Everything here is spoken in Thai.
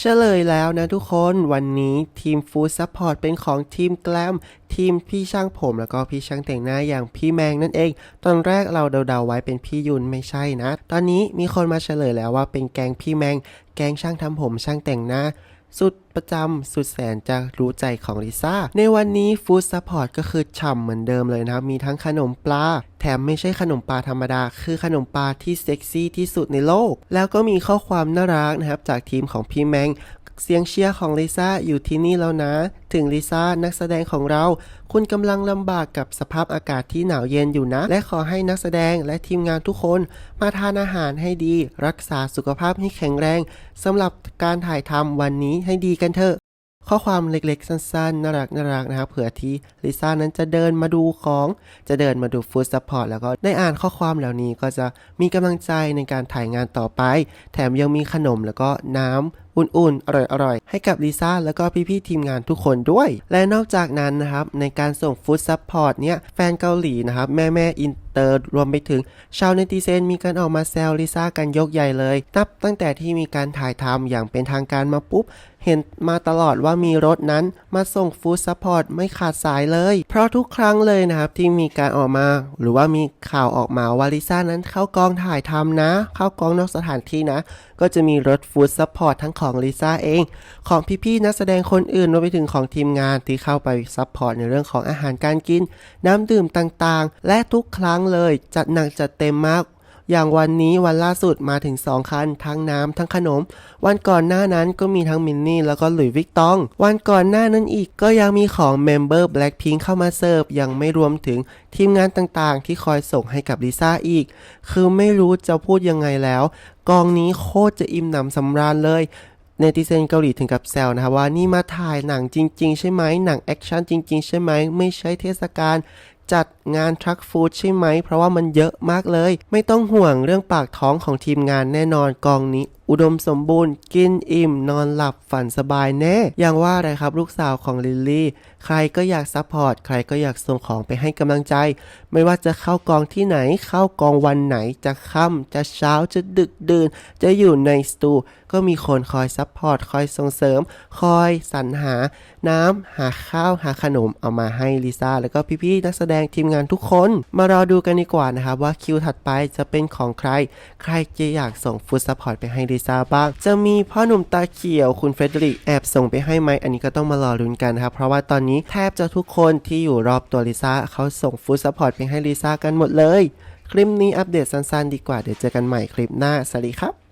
เฉลยแล้วนะทุกคนวันนี้ทีมฟู้ดซัพพอร์ตเป็นของทีมแกลมทีมพี่ช่างผมแล้วก็พี่ช่างแต่งหน้าอย่างพี่แมงนั่นเอง ตอนแรกเราเดาๆไว้เป็นพี่ยุนไม่ใช่นะ ตอนนี้มีคนมาเฉลยแล้วว่าเป็นแกงพี่แมง แกงช่างทำผมช่างแต่งหน้า สุดประจำสุดแสนจะรู้ใจของลิซ่า ในวันนี้ฟู้ดซัพพอร์ตก็คือฉ่ำเหมือนเดิมเลยนะครับ มีทั้งขนมปลา แถมไม่ใช่ขนมปลาธรรมดา คือขนมปลาที่เซ็กซี่ที่สุดในโลก แล้วก็มีข้อความน่ารักนะครับ จากทีมของพี่แมง เสียงเชียร์ของลิซ่าอยู่ที่นี่แล้วนะ ถึงลิซ่านักแสดงของเรา คุณกำลังลำบากกับสภาพอากาศที่หนาวเย็นอยู่นะ และขอให้นักแสดงและทีมงานทุกคน มาทานอาหารให้ดี รักษาสุขภาพให้แข็งแรงสำหรับการถ่ายทำวันนี้ให้ดีกันเถอะข้อความเล็กๆ สั้นๆ น่ารักน่ารักนะครับเผื่อที่ลิซ่านั้นจะเดินมาดูของ จะเดินมาดูฟู้ดซัพพอร์ตแล้วก็ได้อ่านข้อความเหล่านี้ก็จะมีกำลังใจในการถ่ายงานต่อไป แถมยังมีขนมแล้วก็น้ำ อุ่นๆ อร่อยๆ ให้กับลิซ่าแล้วก็พี่ๆทีมงานทุกคนด้วย และนอกจากนั้นนะครับในการส่งฟู้ดซัพพอร์ตเนี่ยแฟนเกาหลีนะครับแม่ๆอินเตอร์รวมไปถึงชาวเนติเซนมีการออกมาแซวลิซ่ากันยกใหญ่เลยนับตั้งแต่ที่มีการถ่ายทำอย่างเป็นทางการมาปุ๊บเห็นมาตลอดว่ามีรถนั้นมาส่งฟู้ดซัพพอร์ตไม่ขาดสายเลย เพราะทุกครั้งเลยนะครับที่มีการออกมา หรือว่ามีข่าวออกมาว่าลิซ่านั้นเข้ากองถ่ายทำนะ เข้ากองนอกสถานที่นะ ก็จะมีรถฟู้ดซัพพอร์ตทั้งของของลิซ่าเอง ของพี่ๆนักแสดงคนอื่นรวมไปถึงของทีมงานที่เข้าไปซัพพอร์ตในเรื่องของอาหารการกิน น้ำดื่มต่างๆ และทุกครั้งเลยจัดหนักจัดเต็มมากอย่างวันนี้วันล่าสุดมาถึง 2 คัน ทั้งน้ำทั้งขนม วันก่อนหน้านั้นก็มีทั้งมินนี่แล้วก็หลุยส์วิกตอง วันก่อนหน้านั้นอีกก็ยังมีของเมมเบอร์ Blackpink เข้ามาเสิร์ฟ ยังไม่รวมถึงทีมงานต่างๆ ที่คอยส่งให้กับลิซ่าอีก คือไม่รู้จะพูดยังไงแล้ว กองนี้โคตรจะอิ่มหนำสำราญเลย เนติเซนเกาหลีถึงกับแซวนะครับว่านี่มาถ่ายหนังจริง ๆ ใช่ไหมหนังแอคชั่นจริง ๆ ใช่ไหมไม่ใช่เทศกาลจัดงานทรัคฟู้ดใช่ไหม เพราะว่ามันเยอะมากเลย ไม่ต้องห่วงเรื่องปากท้องของทีมงานแน่นอนกองนี้อุดมสมบูรณ์ กินอิ่ม นอนหลับฝันสบายแน่ อย่างว่าอะไรครับลูกสาวของลิลลี่ ใครก็อยากซัพพอร์ต ใครก็อยากส่งของไปให้กำลังใจ ไม่ว่าจะเข้ากองที่ไหน เข้ากองวันไหน จะค่ำจะเช้า จะดึกดื่น จะอยู่ในสตู ก็มีคนคอยซัพพอร์ต คอยส่งเสริม คอยสรรหา น้ำ หาข้าว หาขนม เอามาให้ลิซ่า แล้วก็พี่ๆ นักแสดงทีมงานทุกคน มารอดูกันดีกว่านะครับว่าคิวถัดไปจะเป็นของใคร ใครจะอยากส่งฟูดซัพพอร์ตไปให้ลิซ่าบ้างจะมีพ่อหนุ่มตาเขียวคุณเฟรเดริกแอบส่งไปให้ไหมอันนี้ก็ต้องมารอลุ้นกันครับเพราะว่าตอนนี้แทบจะทุกคนที่อยู่รอบตัวลิซ่าเขาส่งฟูดซัพพอร์ตไปให้ลิซ่ากันหมดเลย คลิปนี้อัปเดตสั้นๆดีกว่าเดี๋ยวเจอกันใหม่คลิปหน้าสวัสดีครับ